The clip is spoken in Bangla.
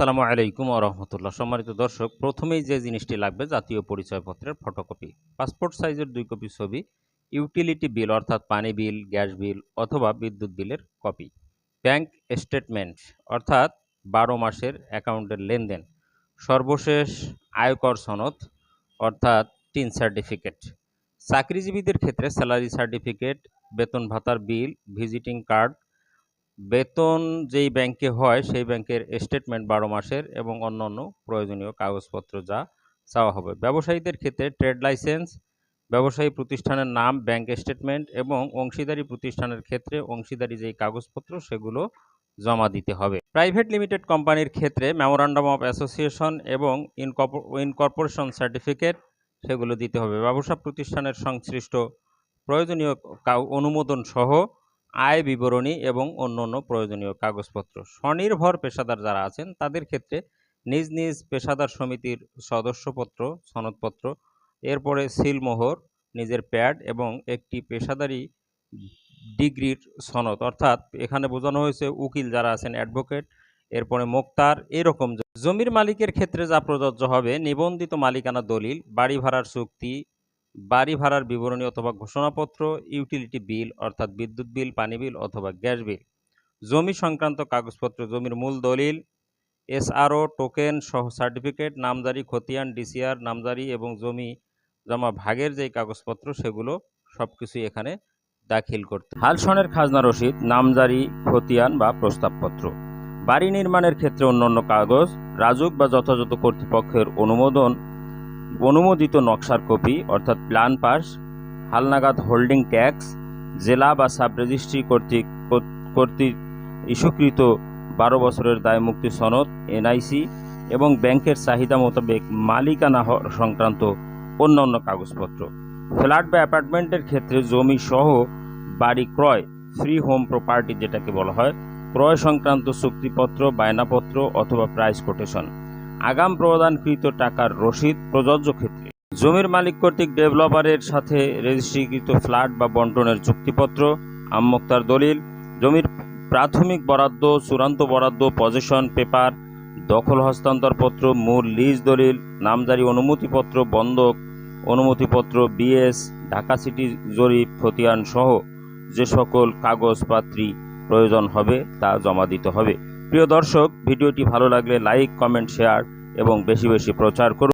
আসসালামু আলাইকুম রহমতুল্লাহ। সম্মানিত দর্শক, প্রথমেই যে জিনিসটি লাগবে, জাতীয় পরিচয়পত্রের ফটোকপি। পাসপোর্ট সাইজের দুই কপি ছবি, ইউটিলিটি বিল, অর্থাৎ পানি বিল, গ্যাস বিল অথবা বিদ্যুৎ বিলের কপি। ব্যাংক স্টেটমেন্ট, অর্থাৎ বারো মাসের অ্যাকাউন্টের লেনদেন। সর্বশেষ আয়কর সনদ, অর্থাৎ টিন সার্টিফিকেট। চাকরিজীবীদের ক্ষেত্রে স্যালারি সার্টিফিকেট, বেতন ভাতার বিল, ভিজিটিং কার্ড বেতন যেই ব্যাংকে হয়, সেই ব্যাংকের স্টেটমেন্ট বারো মাসের এবং অন্যান্য প্রয়োজনীয় কাগজপত্র যা চাওয়া হবে। ব্যবসায়ীদের ক্ষেত্রে ট্রেড লাইসেন্স ব্যবসায়ী প্রতিষ্ঠানের নাম ব্যাংক স্টেটমেন্ট এবং অংশীদারি প্রতিষ্ঠানের ক্ষেত্রে অংশীদারি যেই কাগজপত্র, সেগুলো জমা দিতে হবে। প্রাইভেট লিমিটেড কোম্পানির ক্ষেত্রে মেমোরান্ডাম অফ অ্যাসোসিয়েশন এবং ইনকর্পোরেশন সার্টিফিকেট সেগুলো দিতে হবে। ব্যবসা প্রতিষ্ঠানের সংশ্লিষ্ট প্রয়োজনীয় অনুমোদন সহ আয় বিবরণী এবং অন্যান্য প্রয়োজনীয় কাগজপত্র। স্বনির্ভর পেশাদার যারা আছেন, তাদের ক্ষেত্রে নিজ নিজ পেশাদার সমিতির সদস্যপত্র, সনদপত্র, এরপরে সিলমোহর, নিজের প্যাড এবং একটি পেশাদারি ডিগ্রির সনদ। অর্থাৎ এখানে বোঝানো হয়েছে উকিল যারা আছেন, অ্যাডভোকেট, এরপরে মোক্তার, এরকম জমির মালিকের ক্ষেত্রে যা প্রযোজ্য হবে, নিবন্ধিত মালিকানা দলিল, বাড়ি ভাড়ার চুক্তি বাড়ি ভাড়ার বিবরণী অথবা ঘোষণাপত্র ইউটিলিটি বিল অর্থাৎ বিদ্যুৎ বিল পানি বিল অথবা গ্যাস বিল জমি সংক্রান্ত কাগজপত্র, জমির মূল দলিল, এসআরও টোকেন সহ সার্টিফিকেট নামজারি, খতিয়ান, ডিসিআর, নামজারি এবং জমি জমা ভাগের যে কাগজপত্র সেগুলো সব কিছুই এখানে দাখিল করতে হালসনের খাজনা রসিদ, নামজারি, খতিয়ান বা প্রস্তাবপত্র। বাড়ি নির্মাণের ক্ষেত্রে অন্যান্য কাগজ, রাজুক বা যথাযথ কর্তৃপক্ষের অনুমোদন অনুমোদিত নকশার কপি, অর্থাৎ প্ল্যান পাস হালনাগাদ হোল্ডিং ট্যাক্স, জেলা বা সাব রেজিস্ট্রি কর্তৃক কর্তৃক ইস্যুকৃত বারো বছরের দায় মুক্তি সনদ, এনআইসি এবং ব্যাংকের চাহিদা মোতাবেক মালিকানা সংক্রান্ত অন্যান্য কাগজপত্র। ফ্ল্যাট বা অ্যাপার্টমেন্টের ক্ষেত্রে জমি সহ বাড়ি ক্রয়, ফ্রি হোম প্রপার্টি যেটাকে বলা হয়, ক্রয় সংক্রান্ত চুক্তিপত্র, বায়নাপত্র অথবা প্রাইস কোটেশন। আগাম প্রদানকৃত টাকার রসিদ প্রযোজ্য ক্ষেত্রে। জমির মালিক কর্তৃক ডেভেলপারের সাথে রেজিস্ট্রিকৃত ফ্ল্যাট বা বন্টনের চুক্তিপত্র আমমোক্তার দলিল, জমির প্রাথমিক বরাদ্দ, চূড়ান্ত বরাদ্দ, পজিশন পেপার, দখল হস্তান্তরপত্র, মূল লিজ দলিল, নামজারি অনুমতিপত্র, বন্ধক, অনুমতিপত্র, বিএস, ঢাকা সিটি জরিপ, খতিয়ান সহ যে সকল কাগজপাত্রী প্রয়োজন হবে তা জমা দিতে হবে। প্রিয় দর্শক ভিডিওটি ভালো লাগলে লাইক কমেন্ট শেয়ার এবং বেশি বেশি প্রচার করুন।